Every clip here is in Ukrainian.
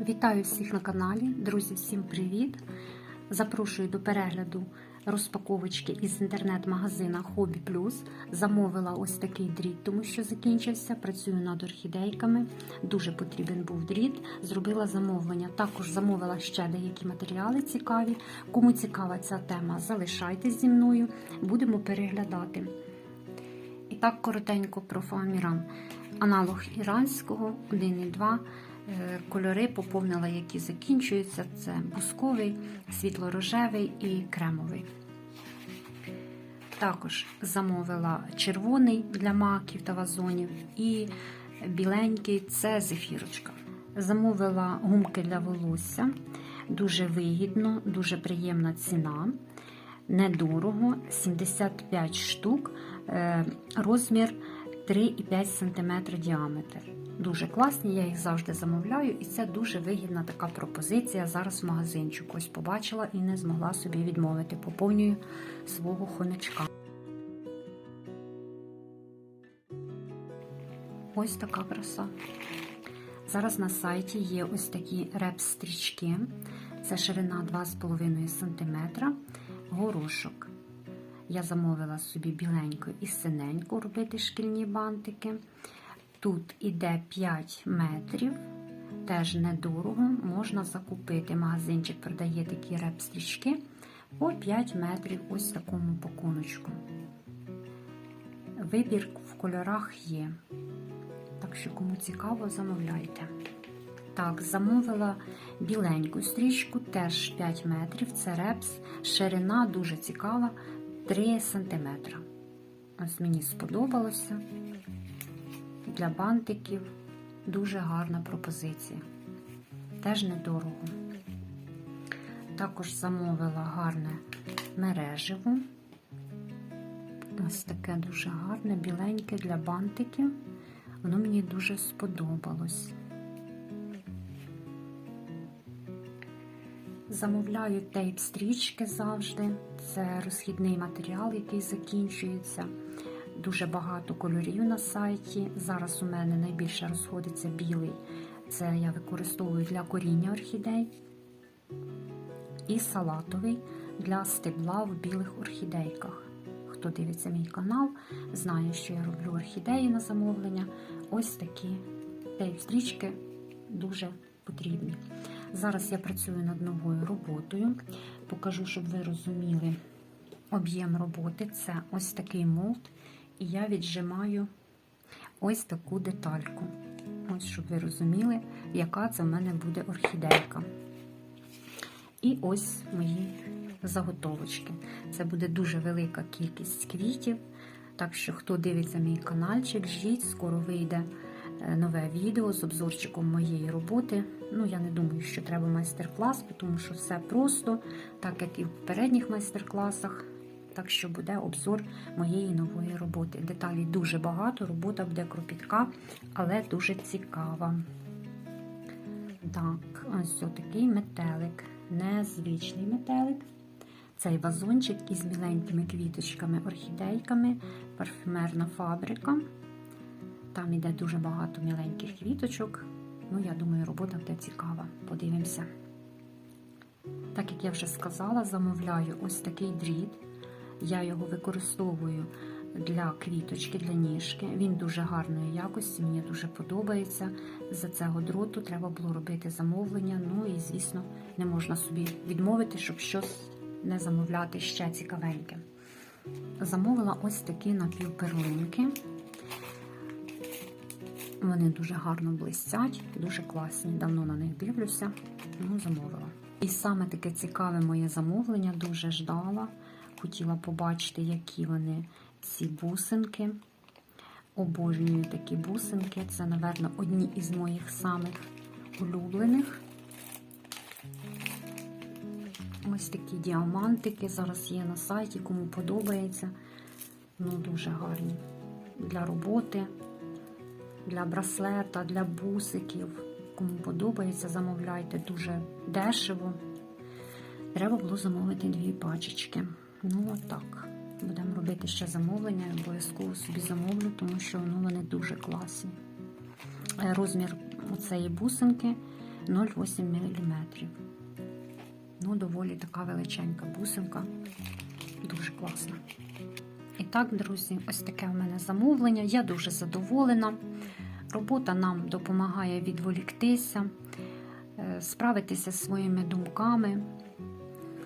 Вітаю всіх на каналі. Друзі, всім привіт! Запрошую до перегляду розпаковочки із інтернет-магазина Хобі Плюс. Замовила ось такий дріт, тому що закінчився. Працюю над орхідейками. Дуже потрібен був дріт. Зробила замовлення. Також замовила ще деякі матеріали цікаві. Кому цікава ця тема, залишайтесь зі мною, будемо переглядати. І так коротенько про фоаміран. Аналог іранського 1,2. Е, Кольори поповнила, які закінчуються. Це бусковий, світло-рожевий і кремовий. Також замовила червоний для маків та вазонів і біленький це зефірочка. Замовила гумки для волосся. Дуже вигідно, дуже приємна ціна. Недорого, 75 штук, е, розмір 3,5 см діаметр. Дуже класні, я їх завжди замовляю, і це дуже вигідна така пропозиція. Зараз в магазинчику ось побачила і не змогла собі відмовити. Поповнюю свого хомячка. Ось така краса. Зараз на сайті є ось такі реп-стрічки. Це ширина 2,5 см, горошок. Я замовила собі біленьку і синеньку робити шкільні бантики. Тут іде 5 метрів, теж недорого, можна закупити. Магазинчик продає такі реп-стрічки по 5 метрів ось в такому пакуночку. Вибір в кольорах є. Так що, кому цікаво, замовляйте. Так, замовила біленьку стрічку, теж 5 метрів. Це репс, ширина дуже цікава, 3 см. Ось мені сподобалося. Для бантиків дуже гарна пропозиція. Теж недорого. Також замовила гарне мереживо. Ось таке дуже гарне, біленьке для бантиків. Воно мені дуже сподобалось. Замовляю тейп-стрічки завжди. Це розхідний матеріал, який закінчується. Дуже багато кольорів на сайті. Зараз у мене найбільше розходиться білий. Це я використовую для коріння орхідей. І салатовий для стебла в білих орхідейках. Хто дивиться мій канал, знає, що я роблю орхідеї на замовлення. Ось такі тейп-стрічки дуже потрібні. Зараз я працюю над новою роботою. Покажу, щоб ви розуміли об'єм роботи. Це ось такий молд. І я віджимаю ось таку детальку. Ось, щоб ви розуміли, яка це в мене буде орхідейка. І ось мої заготовочки. Це буде дуже велика кількість квітів. Так що, хто дивиться мій каналчик, ждіть, скоро вийде нове відео з обзорчиком моєї роботи. Ну, я не думаю, що треба майстер-клас, тому що все просто, так як і в попередніх майстер-класах. Так що буде обзор моєї нової роботи. Деталей дуже багато, робота буде кропітка, але дуже цікава. Так, ось такий метелик, незвичний метелик. Цей вазончик із біленькими квіточками, орхідейками, парфюмерна фабрика. Там іде дуже багато міленьких квіточок. Ну, я думаю, робота буде цікава. Подивимося. Так як я вже сказала, замовляю ось такий дріт. Я його використовую для квіточки, для ніжки. Він дуже гарної якості, мені дуже подобається. За цього дроту треба було робити замовлення. Ну і, звісно, не можна собі відмовити, щоб щось не замовляти ще цікавеньке. Замовила ось такі напівперлинки. Вони дуже гарно блистять, дуже класні. Давно на них дивлюся, ну замовила. І саме таке цікаве моє замовлення, дуже ждала. Хотіла побачити, які вони ці бусинки. Обожнюю такі бусинки. Це, напевно, одні із моїх самих улюблених. Ось такі діамантики. Зараз є на сайті, кому подобається. Ну, дуже гарні. Для роботи, для браслета, для бусиків. Кому подобається, замовляйте дуже дешево. Треба було замовити дві пачечки. Ну, отак. Будемо робити ще замовлення, обов'язково собі замовлю, тому що ну, вони дуже класні. Розмір цієї бусинки 0,8 мм. Ну, доволі така величенька бусинка. Дуже класна. І так, друзі, ось таке в мене замовлення. Я дуже задоволена. Робота нам допомагає відволіктися, е, справитися зі своїми думками.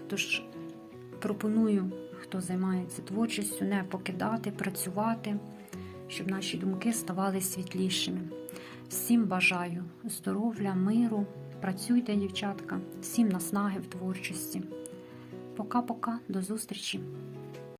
Тож пропоную, хто займається творчістю, не покидати, працювати, щоб наші думки ставали світлішими. Всім бажаю здоров'я, миру, працюйте, дівчатка, всім наснаги в творчості. Пока-пока, до зустрічі!